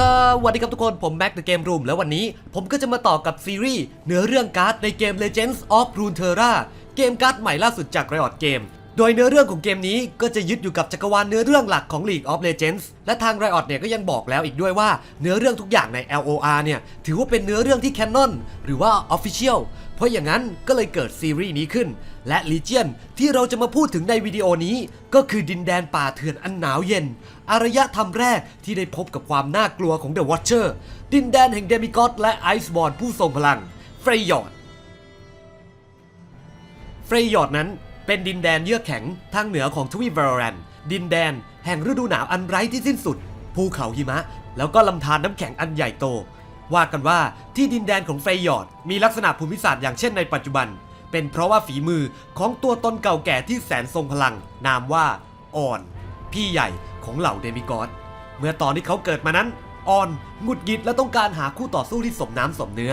สวัสดีครับทุกคน ผมแม็กเดอะเกมรูมแล้ววันนี้ ผมก็จะมาต่อกับซีรีส์เนื้อเรื่องการ์ดในเกม Legends of Runeterra เกมการ์ดใหม่ล่าสุดจาก Riot Game โดยเนื้อเรื่องของเกมนี้ก็จะยึดอยู่กับจักรวาลเนื้อเรื่องหลักของ League of Legends และทาง Riot เนี่ยก็ยังบอกแล้วอีกด้วยว่าเนื้อเรื่องทุกอย่างใน LOR เนี่ยถือว่าเป็นเนื้อเรื่องที่ Canon หรือว่า Official เพราะอย่างนั้นก็เลยเกิดซีรีส์นี้ขึ้น และ Legion ที่เราจะมาพูดถึงในวิดีโอนี้ ก็คือดินแดนป่าเถื่อนอันหนาวเย็น อารยธรรมแรกที่ได้พบกับความน่ากลัวของ The Watcher ดินแดนแห่งเดมิกอสและไอซ์บอร์นผู้ทรงพลังเฟรยอดเฟรยอดนั้น เป็นดินแดนเยือกแข็งทางเหนือของทวีปเวอร์แรนดินแดนแห่งฤดูหนาวอันไร้ที่สิ้นสุด ภูเขาหิมะ แล้วก็ลำธารน้ำแข็งอันใหญ่โต ว่ากันว่าที่ดินแดนของเฟยอร์ดมีลักษณะภูมิศาสตร์อย่างเช่นในปัจจุบัน เป็นเพราะว่าฝีมือของตัวตนเก่าแก่ที่แสนทรงพลัง นามว่าอ่อน พี่ใหญ่ของเหล่าเดมิกอสเมื่อตอนที่เขาเกิดมานั้นอ่อนหงุดหงิดและต้องการหาคู่ต่อสู้ที่สมน้ำสมเนื้อ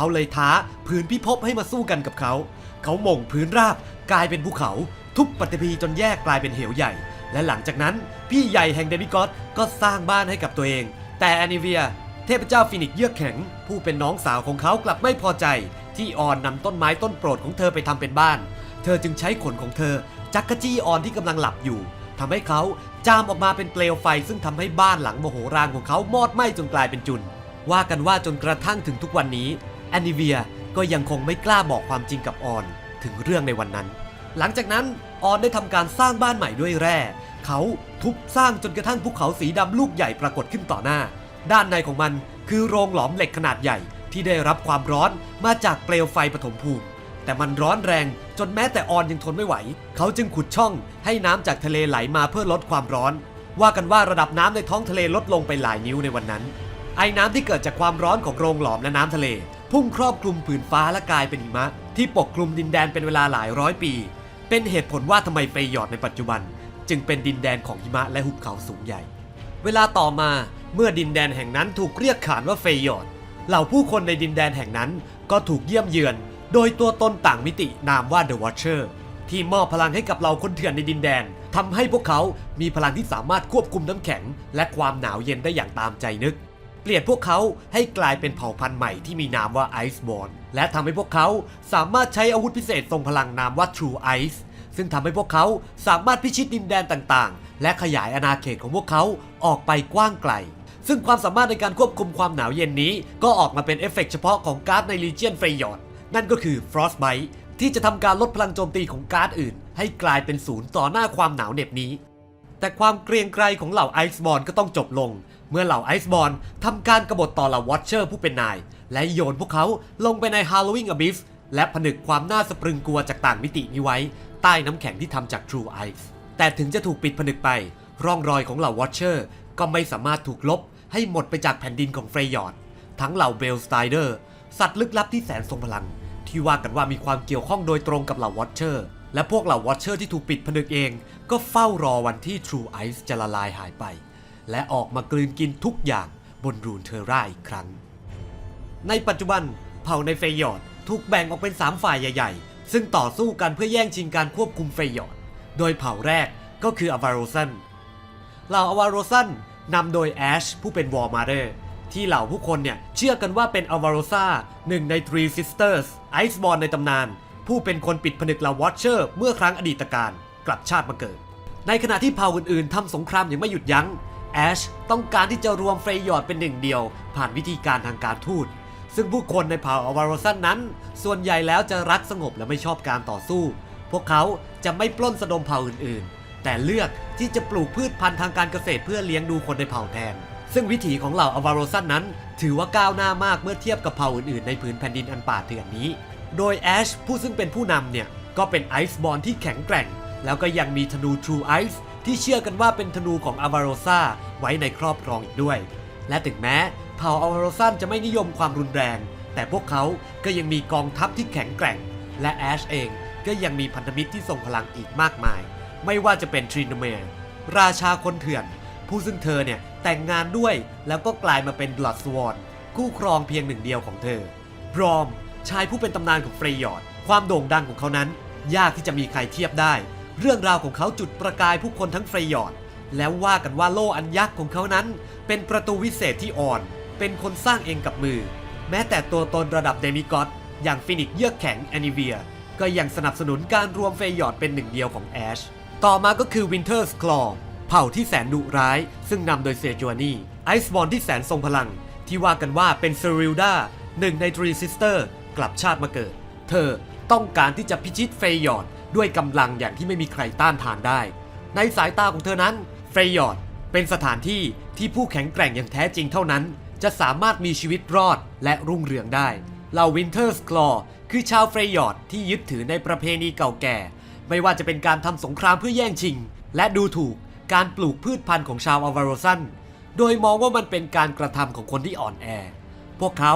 เขาเลยท้าผืนพิภพให้มาสู้กันกับเขา เขาหม่งพื้นราบกลายเป็นภูเขา ทุบปฏิพีจนแยกกลายเป็นเหวใหญ่ และหลังจากนั้น พี่ใหญ่แห่งเดมิกอสก็สร้างบ้านให้กับตัวเอง แต่แอนิเวีย เทพเจ้าฟินิกซ์เยือกแข็ง ผู้เป็นน้องสาวของเขากลับไม่พอใจ ที่ออนนำต้นไม้ต้นโปรดของเธอไปทำเป็นบ้าน เธอจึงใช้ขนของเธอจักกะจี้ออนที่กำลังหลับอยู่ทำให้เขาจามออกมาเป็นเปลวไฟ ซึ่งทำให้บ้านหลังโมโหรางของเขามอดไหม้จนกลายเป็นจุนว่ากันว่าจนกระทั่งถึงทุกวันนี้ แอนนิเวียก็ยังคงไม่กล้าบอกความจริงกับออนถึงเรื่องในวันนั้น หลังจากนั้นออนได้ทำการสร้างบ้านใหม่ด้วยแร่ เขาทุบสร้างจนกระทั่งภูเขาสีดำลูกใหญ่ปรากฏขึ้นต่อหน้า ด้านในของมันคือโรงหลอมเหล็กขนาดใหญ่ที่ได้รับความร้อนมาจากเปลวไฟปฐมภูมิ แต่มันร้อนแรงจนแม้แต่ออนยังทนไม่ไหว เขาจึงขุดช่องให้น้ำจากทะเลไหลมาเพื่อลดความร้อน ว่ากันว่าระดับน้ำในท้องทะเลลดลงไปหลายนิ้วในวันนั้น ไอ้น้ำที่เกิดจากความร้อนของโรงหลอมและน้ำทะเล พุ่งครอบคลุมผืนฟ้าและกลายเป็นหิมะ ที่ปกคลุมดินแดนเป็นเวลาหลายร้อยปี เป็นเหตุผลว่าทำไมเฟยอดในปัจจุบัน จึงเป็นดินแดนของหิมะและหุบเขาสูงใหญ่ เวลาต่อมาเมื่อดินแดนแห่งนั้นถูกเรียกขานว่าเฟยอดเหล่าผู้คนในดินแดนแห่งนั้นก็ถูกเยี่ยมเยือน โดยตัวตนต่างมิตินามว่า The Watcher ที่มอบพลังให้กับเหล่าคนเถื่อนในดินแดนทำให้พวกเขามีพลังที่สามารถควบคุมน้ำแข็ง และความหนาวเย็นได้อย่างตามใจนึก เปลี่ยนพวกเขาให้กลายเป็นเผ่าพันธุ์ใหม่ที่มีนามว่า Iceborn และทำให้พวกเขาสามารถใช้อาวุธพิเศษทรงพลังนามว่า True Ice ซึ่งทำให้พวกเขาสามารถพิชิตดินแดนต่างๆ และขยายอาณาเขตของพวกเขาออกไปกว้างไกล ซึ่งความสามารถในการควบคุมความหนาวเย็นนี้ ก็ออกมาเป็นเอฟเฟกต์เฉพาะของการ์ดใน Legion f r e y o r d นั่นก็คือ Frostbite ที่จะทำการลดพลังโจมตีของการ์ดอื่น ให้กลายเป็นศูนย์ต่อหน้าความหนาวเหน็บนี้ แต่ความเกรียงไกรของเหล่าไอซ์บอลก็ต้องจบลง เมื่อเหล่าไอซ์บอลทำการกบฏต่อเหล่าวอชเชอร์ผู้เป็นนาย และโยนพวกเขาลงไปใน Halloween Abyss และผนึกความน่าสะพรึงกลัวจากต่างมิตินี้ไว้ ใต้น้ำแข็งที่ทำจาก True Ice แต่ถึงจะถูกปิดผนึกไป ร่องรอยของเหล่าวอชเชอร์ก็ไม่สามารถถูกลบให้หมดไปจากแผ่นดินของเฟรยอร์ดทั้งเหล่าเบลสไตเดอร์สัตว์ลึกลับที่แสนทรงพลัง ที่ว่ากันว่ามีความเกี่ยวข้องโดยตรงกับเหล่าวอชเชอร์และพวกเหล่าวอชเชอร์ที่ถูกปิดผนึกเอง ก็เฝ้ารอวันที่ True Ice จะละลายหายไป และออกมากลืนกินทุกอย่างบนรูนเทอร่าอีกครั้ง ในปัจจุบันเผ่าในเฟยอดถูกแบ่งออกเป็น 3 ฝ่ายใหญ่ๆ ซึ่งต่อสู้กันเพื่อแย่งชิงการควบคุมเฟยอดโดยเผ่าแรกก็คืออวาโรซันเหล่าอวาโรซันนำโดยแอชผู้เป็นวอร์มาเดอร์ที่เหล่าผู้คนเนี่ยเชื่อกันว่าเป็นอวาโรซาหนึ่งใน Three Sisters ไอซ์บอลในตำนาน ผู้เป็นคนปิดผนึกเหล่าวอชเชอร์เมื่อครั้งอดีตการกลับชาติมาเกิด ในขณะที่เผ่าอื่นๆทำสงครามอย่างไม่หยุดยัง้ง อชต้องการที่จะรวมเฟรยอร์ดเป็นหนึ่งเดียว ผ่านวิธีการทางการทูต ซึ่งผู้คนในเผ่าอวารซันนั้น ส่วนใหญ่แล้วจะรักสงบและไม่ชอบการต่อสู้ พวกเขาจะไม่ปล้นสะดมเผ่าอื่นๆ แต่เลือกที่จะปลูกพืชพันธุ์ทางการเกษตรเพื่อเลี้ยงดูคนในเผ่าแทน ซึ่งวิถีของเหล่าอวารซันนั้น ถือว่าก้าวหน้ามากเมื่อเทียบกับเผ่าอื่นๆ ในผืนแผ่นดินอันป่าเถื่อนนี้ โดยแอชผู้ซึ่งเป็นผู้นำเนี่ยก็เป็นไอซ์บอลที่แข็งแกร่ง แล้วก็ยังมีธนู True Ice ที่เชื่อกันว่าเป็นธนูของอาวาโรซาไว้ในครอบครองอีกด้วย และถึงแม้เผ่าอาวาโรซันจะไม่นิยมความรุนแรง แต่พวกเขาก็ยังมีกองทัพที่แข็งแกร่ง และแอชเองก็ยังมีพันธมิตรที่ทรงพลังอีกมากมาย ไม่ว่าจะเป็นทรีนเมร์ราชาคนเถื่อน ผู้ซึ่งเธอเนี่ยแต่งงานด้วยแล้วก็กลายมาเป็นบลัดสวอนคู่ครองเพียงหนึ่งเดียวของเธอบรอมชายผู้เป็นตำนานของเฟรยอร์ดความโด่งดังของเขานั้น ยากที่จะมีใครเทียบได้ เรื่องราวของเขาจุดประกายผู้คนทั้งเฟรยอด แล้วว่ากันว่าโล่อันยักษ์ของเขานั้น เป็นประตูวิเศษที่อ่อน เป็นคนสร้างเองกับมือ แม้แต่ตัวตนระดับเดมิกอดอย่างฟินิกซ์เยือกแข็งแอนิเวีย ก็ยังสนับสนุนการรวมเฟยอดเป็นหนึ่งเดียวของแอช ต่อมาก็คือวินเทอร์สคลอเผ่าที่แสนดุร้าย ซึ่งนำโดยเซจวานีไอซ์บอลที่แสนทรงพลัง ที่ว่ากันว่าเป็นเซริลดาหนึ่งในทรีซิสเตอร์กลับชาติมาเกิด เธอต้องการที่จะพิชิตเฟยอด ด้วยกำลังอย่างที่ไม่มีใครต้านทานได้ ในสายตาของเธอนั้นเฟยอดเป็นสถานที่ที่ผู้แข็งแกร่งอย่างแท้จริงเท่านั้น จะสามารถมีชีวิตรอดและรุ่งเรืองได้เหล่าวินเทอร์สคลอคือชาวเฟรยอดที่ยึดถือในประเพณีเก่าแก่ ไม่ว่าจะเป็นการทำสงครามเพื่อแย่งชิง และดูถูกการปลูกพืชพันธุ์ของชาวอวาโรซันโดยมองว่ามันเป็นการกระทำของคนที่อ่อนแอ พวกเขา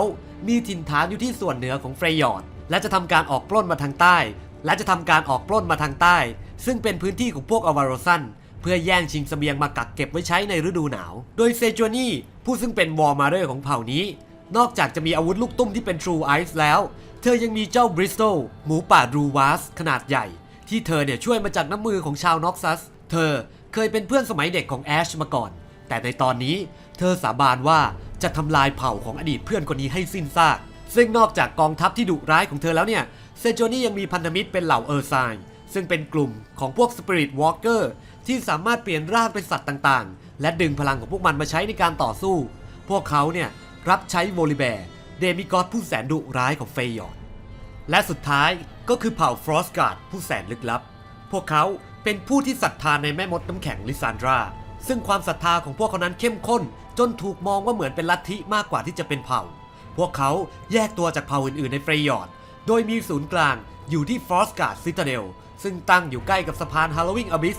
มีถิ่นฐานอยู่ที่ส่วนเหนือของเฟรยอดและจะทำการออกปล้นมาทางใต้ และจะทำการออกปล้นมาทางใต้ ซึ่งเป็นพื้นที่ของพวกอวาโรซันเพื่อแย่งชิงเสบียงมากักเก็บไว้ใช้ในฤดูหนาว โดยเซจวนีผู้ซึ่งเป็นวอร์มาเดอร์ของเผ่านี้ นอกจากจะมีอาวุธลูกตุ้มที่เป็น True Ice แล้ว เธอยังมีเจ้าบริสโตลหมูป่ารูวาสขนาดใหญ่ ที่เธอเนี่ยช่วยมาจากน้ำมือของชาวน็อกซัส เธอเคยเป็นเพื่อนสมัยเด็กของแอชมาก่อน แต่ในตอนนี้เธอสาบานว่าจะทำลายเผ่าของอดีตเพื่อนคนนี้ให้สิ้นซาก ซึ่งนอกจากกองทัพที่ดุร้ายของเธอแล้วเนี่ย เซโจนี่ยังมีพันธมิตรเป็นเหล่าเออร์ไซน์ซึ่งเป็นกลุ่มของพวกสปิริตวอล์กเกอร์ที่สามารถเปลี่ยนร่างเป็นสัตว์ต่างๆ และดึงพลังของพวกมันมาใช้ในการต่อสู้ พวกเขาเนี่ยรับใช้โวลิแบร์เดมิกอสผู้แสนดุร้ายของเฟยอร์ดและสุดท้ายก็คือเผ่าฟรอสการ์ดผู้แสนลึกลับ พวกเขาเป็นผู้ที่ศรัทธาในแม่มดน้ำแข็งลิซานดรา ซึ่งความศรัทธาของพวกเขานั้นเข้มข้น จนถูกมองว่าเหมือนเป็นลัทธิมากกว่าที่จะเป็นเผ่า พวกเขาแยกตัวจากเผ่าอื่นๆในเฟรยอร์ด โดยมีศูนย์กลางอยู่ที่ฟรอสการ์ดซิตาเดลซึ่งตั้งอยู่ใกล้กับสะพานฮาโลวิงอบิส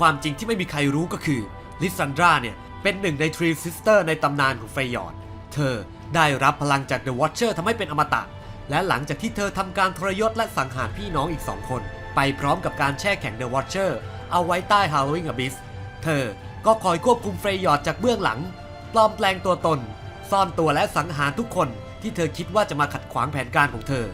ความจริงที่ไม่มีใครรู้ก็คือลิซันดราเนี่ย เป็นหนึ่งในทรีซิสเตอร์ในตำนานของเฟยอร์ดเธอได้รับพลังจากเดอะวอ t เชอร์ทำให้เป็นอมตะ และหลังจากที่เธอทำการทรยศและสังหารพี่น้องอีกสองคน ไปพร้อมกับการแช่แข็งเดอะวอ t เชอร์เอาไว้ใต้ฮาโลวิงอบิสเธอก็คอยควบคุมเฟยอร์ดจากเบื้องหลัง ปลอมแปลงตัวตน ซ่อนตัวและสังหารทุกคนที่เธอคิดว่าจะมาขัดขวางแผนการของเธอ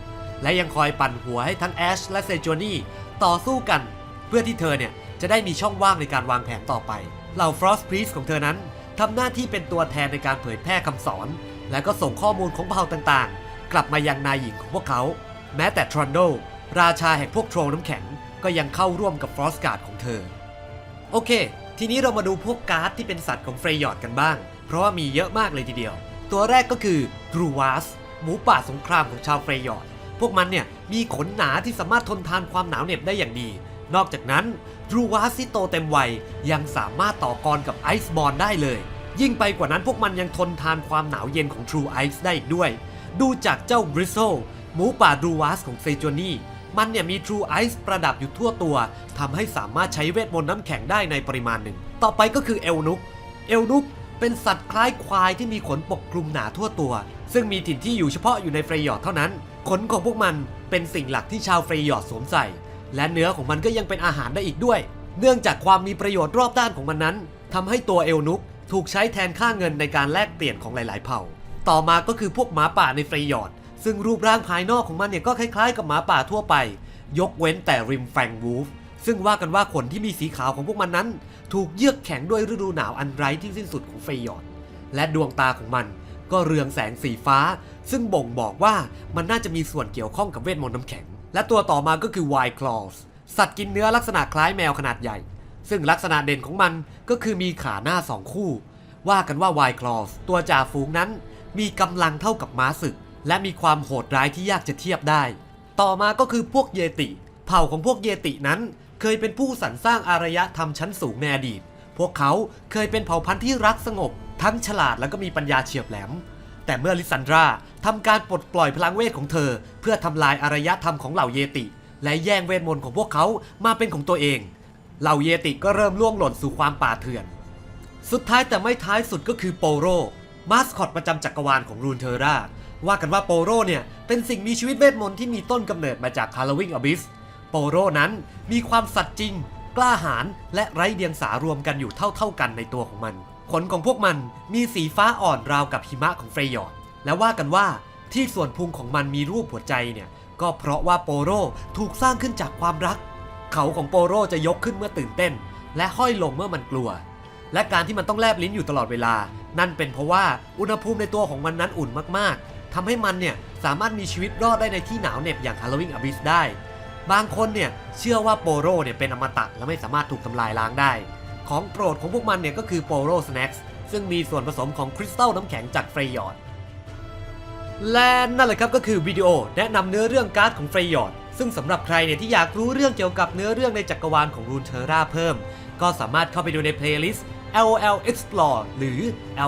และยังคอยปั่นหัวให้ทั้งแอชและเซโจนี่ต่อสู้กัน เพื่อที่เธอเนี่ยจะได้มีช่องว่างในการวางแผนต่อไป เหล่า Frost Priest ของเธอนั้นทำหน้าที่เป็นตัวแทนในการเผยแพร่คำสอน และก็ส่งข้อมูลของเผ่าต่างๆ กลับมายังนายหญิงของพวกเขา แม้แต่ทรอนโดราชาแห่งพวกโทรน้ำแข็งก็ยังเข้าร่วมกับฟรอสการ์ดของเธอ โอเค ทีนี้เรามาดูพวกการ์ดที่เป็นสัตว์ของเฟรยอร์ดกันบ้าง เพราะว่ามีเยอะมากเลยทีเดียว ตัวแรกก็คือดรูวาสหมูป่าสงครามของชาวเฟรยอร์ด พวกมันเนี่ยมีขนหนาที่สามารถทนทานความหนาวเหน็บได้อย่างดี นอกจากนั้นดรูวาสที่โตเต็มวัยยังสามารถต่อกรกับไอซ์บอลได้เลย ยิ่งไปกว่านั้นพวกมันยังทนทานความหนาวเย็นของ True Ice ได้อีกด้วย ดูจากเจ้าบริโซหมูป่าดรูวาสของเซโจนี่มันเนี่ยมี True Ice ประดับอยู่ทั่วตัวทำให้สามารถใช้เวทมนต์น้ำแข็งได้ในปริมาณหนึ่ง ต่อไปก็คือเอลนุก เอลนุก เป็นสัตว์คล้ายควายที่มีขนปกคลุมหนาทั่วตัว ซึ่งมีถิ่นที่อยู่เฉพาะอยู่ในเฟรยอดเท่านั้น ขนของพวกมันเป็นสิ่งหลักที่ชาวเฟรยอดสวมใส่ และเนื้อของมันก็ยังเป็นอาหารได้อีกด้วย เนื่องจากความมีประโยชน์รอบด้านของมันนั้นทำให้ตัวเอลนุกถูกใช้แทนค่าเงินในการแลกเปลี่ยนของหลาย ๆ เผ่า ต่อมาก็คือพวกหมาป่าในเฟรยอดซึ่งรูปร่างภายนอกของมันเนี่ยก็คล้าย ๆ กับหมาป่าทั่วไป ยกเว้นแต่ริมแฟงวูฟ ซึ่งว่ากันว่าขนที่มีสีขาวของพวกมันนั้น ถูกเยือกแข็งด้วยฤดูหนาวอันไร้ที่สิ้นสุดของเฟยอดและดวงตาของมันก็เรืองแสงสีฟ้า ซึ่งบ่งบอกว่ามันน่าจะมีส่วนเกี่ยวข้องกับเวทมนต์น้ำแข็ง และตัวต่อมาก็คือ Wild Claws สัตว์กินเนื้อลักษณะคล้ายแมวขนาดใหญ่ ซึ่งลักษณะเด่นของมันก็คือมีขาหน้าสองคู่ ว่ากันว่า Wild Claws ตัวจ่าฝูงนั้น มีกำลังเท่ากับม้าศึก และมีความโหดร้ายที่ยากจะเทียบได้ ต่อมาก็คือพวกเยติ เผ่าของพวกเยตินั้น เคยเป็นผู้สรรสร้างอารยธรรมชั้นสูงในอดีต พวกเขาเคยเป็นเผ่าพันธุ์ที่รักสงบ ทั้งฉลาดและก็มีปัญญาเฉียบแหลม แต่เมื่อลิซันดราทำการปลดปล่อยพลังเวทของเธอ เพื่อทำลายอารยธรรมของเหล่าเยติ และแย่งเวทมนต์ของพวกเขามาเป็นของตัวเอง เหล่าเยติก็เริ่มล่วงหล่นสู่ความป่าเถื่อน สุดท้ายแต่ไม่ท้ายสุดก็คือโปโรมาสคอตประจำจักรวาลของรูนเทอร่าว่ากันว่าโปโรเนี่ยเป็นสิ่งมีชีวิตเวทมนต์ที่มีต้นกำเนิดมาจากคาร์ลวิงอบิส โปโรนั้นมีความสัตย์จริง กล้าหาญและไร้เดียงสารวมกันอยู่เท่าๆกันในตัวของมัน ขนของพวกมันมีสีฟ้าอ่อนราวกับหิมะของเฟรยอดและว่ากันว่าที่ส่วนพุงของมันมีรูปหัวใจเนี่ยก็เพราะว่าโปโรถูกสร้างขึ้นจากความรัก เขาของโปโรจะยกขึ้นเมื่อตื่นเต้น และห้อยลงเมื่อมันกลัว และการที่มันต้องแลบลิ้นอยู่ตลอดเวลา นั่นเป็นเพราะว่าอุณหภูมิในตัวของมันนั้นอุ่นมากๆทำให้มันเนี่ยสามารถมีชีวิตรอดได้ในที่หนาวเหน็บอย่างฮาโลวีนอบิสได้ บางคนเนี่ยเชื่อว่าโปโรเนี่ยเป็นอมตะและไม่สามารถถูกทำลายล้างได้ ของโปรดของพวกมันเนี่ยก็คือโปโรสแน็คซึ่งมีส่วนผสมของคริสตัลน้ำแข็งจากเฟรยอดและนั่นแหละครับก็คือวิดีโอแนะนำเนื้อเรื่องการ์ดของเฟรยอดซึ่งสำหรับใครเนี่ยที่อยากรู้เรื่องเกี่ยวกับเนื้อเรื่องในจักรวาลของรูนเทอร่าเพิ่ม ก็สามารถเข้าไปดูในเพลย์ลิสต์ LOL Explore หรือ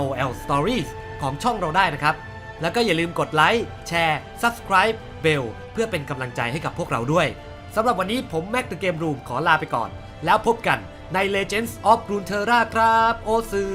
LOL Stories ของช่องเราได้นะครับ แล้วก็อย่าลืมกดไลค์ แชร์ Subscribe Bell เพื่อเป็นกำลังใจให้กับพวกเราด้วย สำหรับวันนี้ผมแม็ก The Game Room ขอลาไปก่อน แล้วพบกันใน Legends of Runeterra ครับ โอซือ